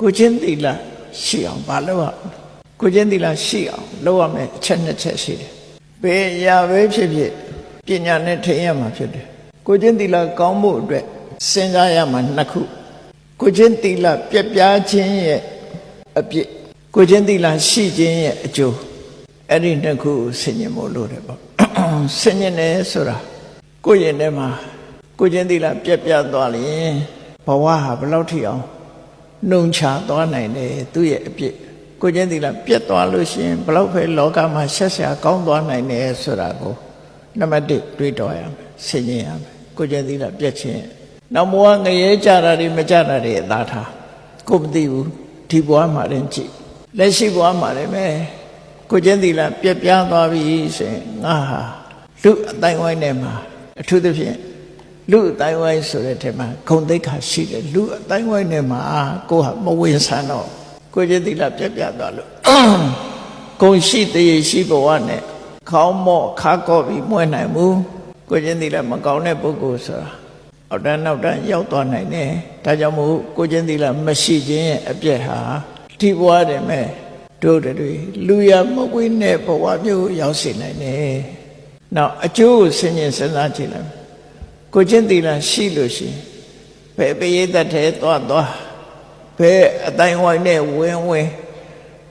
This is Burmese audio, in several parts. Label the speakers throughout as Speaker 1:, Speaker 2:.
Speaker 1: ကိုချင်းသီလရှိအောင်မလုပ်ရဘူးကိုချင်းသီလရှိအောင်လုပ်ရမယ်အချက်နှစ်ချက်ရှိတယ်ဘယ်အရာပဲဖြစ်ဖြစ်ပညာနဲ့ထိရမှာဖြစ်တယ်ကိုချင်းသီလကောင်းဖို့အတွက်စဉ်းစားရမှာနှစ်ခုကိုချင်းသီလပြက်ပြားခြင်းရဲ့အပြစ်ကိုချင်းသီလရှိခြင်းရဲ့အကျိုးအဲ့ဒီနှစ်ခုကိုဆင်ញင်ဖို့လိုတယ်ပေါ့ဆင်ញင်တယ်ဆိုတာကိုယ့်ရင်ထဲမှာကိုချင်းသီလပြက်ပြားသွားရင်ဘဝဟာဘယ်လောက်ထိအောင် နှုံချသွားနိုင်တယ်သူ့ရဲ့အပြစ်ကိုချင်းသီလပြတ်သွားလို့ရှိရင်ဘလောက်ပဲလောကမှာဆက်ဆရာကောင်းသွားနိုင်တယ်ဆိုတာကိုနံပါတ်1တွေးတော်ရမယ်ဆင်ញင်ရမယ်ကိုချင်းသီလပြတ်ခြင်းနောက်ဘဝငရဲကြတာတွေမကြတာတွေအသာထားကိုမသိဘူးဒီဘဝမှာရင်ကြည့်လက်ရှိဘဝမှာလည်းပဲကိုချင်းသီလပြတ်ပြားသွားပြီဆိုရင်ငါဟာလူအတိုင်းဝိုင်းထဲမှာအထူးသဖြင့် လူအတိုင်းဝိုင်းဆိုတဲ့ထဲမှာဂုံသိက္ခာရှိတယ်လူအတိုင်းဝိုင်းထဲမှာကိုဟာမဝင်ဆန်းတော့ကိုကျင့်သီလပြတ်ပြတ်သွားလို့ဂုံရှိတရေရှိဘဝနဲ့ခေါင်းမော့ခါကော့ပြီးမွဲနိုင်ဘူးကိုကျင့်သီလမကောင်းတဲ့ပုဂ္ဂိုလ်ဆိုတာအောက်တန်းနောက်တန်းရောက်သွားနိုင်တယ်ဒါကြောင့်မို့ကိုကျင့်သီလမရှိခြင်းရဲ့အပြည့်ဟာဒီဘဝတည်းမဲ့တို့တွေလူရမကွေးတဲ့ဘဝမျိုးကိုရောက်စေနိုင်တယ်နောက်အကျိုးကိုဆင်ញင်စဉ်းစားကြည့်လိုက် ကိုချင်းသီလရှိလို့ရှိရင်ဘယ်ပရိသတ်ထဲသွားသွားဘယ်အတိုင်းဝိုင်းနဲ့ဝင်ဝင်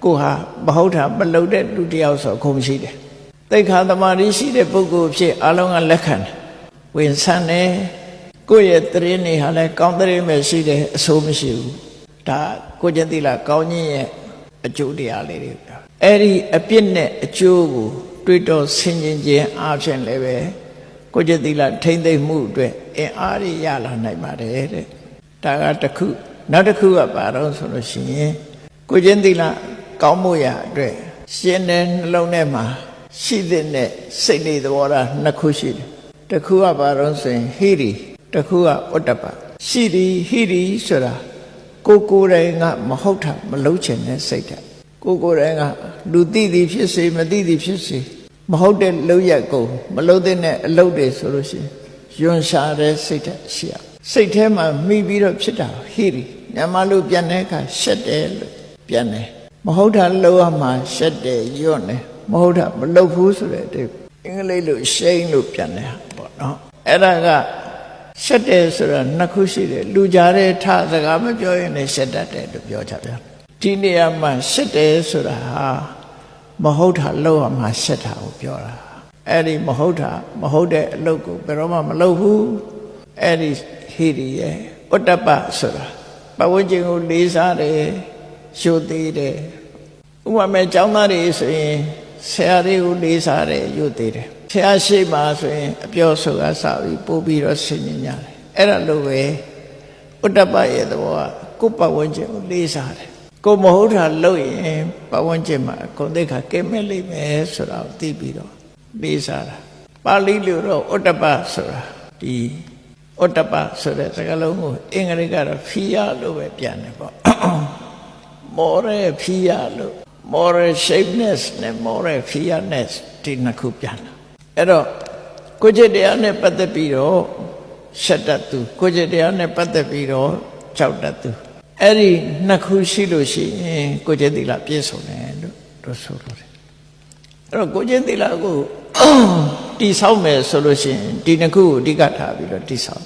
Speaker 1: ကိုဟာမဟုတ်တာမလုပ်တဲ့လူတစ်ယောက်ဆိုခုံရှိတယ်တိတ်ခါသမာဓိရှိတဲ့ပုဂ္ဂိုလ်ဖြစ်အလုံးကလက်ခံတယ်ဝင်ဆန်းတယ်ကိုယ့်ရဲ့တရင်နေဟာလည်းကောင်းတရင်ပဲရှိတယ်အဆိုးမရှိဘူးဒါကိုချင်းသီလကောင်းခြင်းရဲ့အကျိုးတရားလေးတွေပြောအဲ့ဒီအပြစ်နဲ့အကျိုးကို တွေးတော်ဆင်ခြင်ခြင်းအပြင်လည်းပဲ ကိုကျင့်သီလထိမ့်သိမ့်မှုအတွက်အင်အားရရလာနိုင်ပါတယ်တဲ့ဒါကတစ်ခုနောက်တစ်ခုကဘာတော့ဆိုလို့ရှိရင်ကိုကျင့်သီလကောင်းမှုရအတွက်ရှင်တဲ့နှလုံးထဲမှာရှိတဲ့နဲ့စိတ်လေးသဘောထားနှစ်ခုရှိတယ်တစ်ခုကဘာတော့ဆိုရင်ဟိရိတစ်ခုကဥတ္တပရှိသည်ဟိရိဆိုတာကိုကိုယ်တိုင်ကမဟုတ်တာမလုံးချင်တဲ့စိတ်ဓာတ်ကိုကိုယ်တိုင်ကလူသိသည်ဖြစ်စေမသိသည်ဖြစ်စေ မဟုတ်တဲ့လောက်ရက်ကိုမလုံးတဲ့အလုပ်တွေဆိုလို့ရှိရင်ယွန်ရှာတဲ့စိတ်ဓာတ်ရှိရစိတ်ထဲမှာမိပြီးတော့ဖြစ်တာဟိရိမြန်မာလူပြန်တဲ့အခါရှက်တယ်လို့ပြန်တယ်မဟုတ်တာလောက်ရမှာရှက်တယ်ယွန်တယ်မဟုတ်တာမလုပ်ဘူးဆိုတဲ့အတိတ်အင်္ဂလိပ်လိုရှိန်လို့ပြန်တယ်ပေါ့နော်အဲ့ဒါကရှက်တယ်ဆိုတာနှစ်ခုရှိတယ်လူကြားတဲ့ထစကားမပြောရင်လည်းရှက်တတ်တယ်လို့ပြောကြဗျာဒီနေရာမှာရှက်တယ်ဆိုတာဟာ မဟုတ်တာလောက်ရမှာရှက်တာကိုပြောတာအဲ့ဒီမဟုတ်တာမဟုတ်တဲ့အလုပ်ကိုဘယ်တော့မှမလုပ်ဘူးအဲ့ဒီဟိရိရဲ့ဥတ္တပဆိုတာပဝန်းကျင်ကိုလေးစားတယ်ရှုသေးတယ်ဥပမာကျောင်းသားတွေဆိုရင်ဆရာတွေကိုလေးစားတယ်ယုတ်သေးတယ်ဆရာရှိမှဆိုရင်အပြောဆိုကစပြီးပို့ပြီးတော့ဆင်ញင်ကြတယ်အဲ့ဒါလိုပဲဥတ္တပရဲ့သဘောကကိုယ်ပဝန်းကျင်ကိုလေးစားတယ် ကိုမဟုတ်တာလုပ်ရင်ပဝန်းကျင်မှာဂုဏ်သိက္ခာကဲမဲ့လိမ့်မယ်ဆိုတာကိုသိပြီးတော့လေးစားတာပါဠိလိုတော့ဥတ္တပဆိုတာဒီဥတ္တပဆိုတဲ့စကားလုံးကိုအင်္ဂလိပ်ကတော့ fear လို့ပဲပြန်တယ်ပေါ့ moral fear လို့ moral shapeness နဲ့ moral fearness ဒီနှစ်ခုပြန်တာအဲ့တော့ကိုจิตတရားနဲ့ပတ်သက်ပြီးတော့ရှက်တတ်သူကိုจิตတရားနဲ့ပတ်သက်ပြီးတော့ကြောက်တတ်သူ အဲ့ဒီနှစ်ခုရှိလို့ရှိရင်ကိုကျင့်သီလပြည့်စုံတယ်လို့တို့ဆိုလို့တယ်အဲ့တော့ကိုကျင့်သီလကိုတိဆောက်မယ်ဆိုလို့ရှိရင်ဒီနှစ်ခုကိုအဓိကထားပြီးတော့တိဆောက်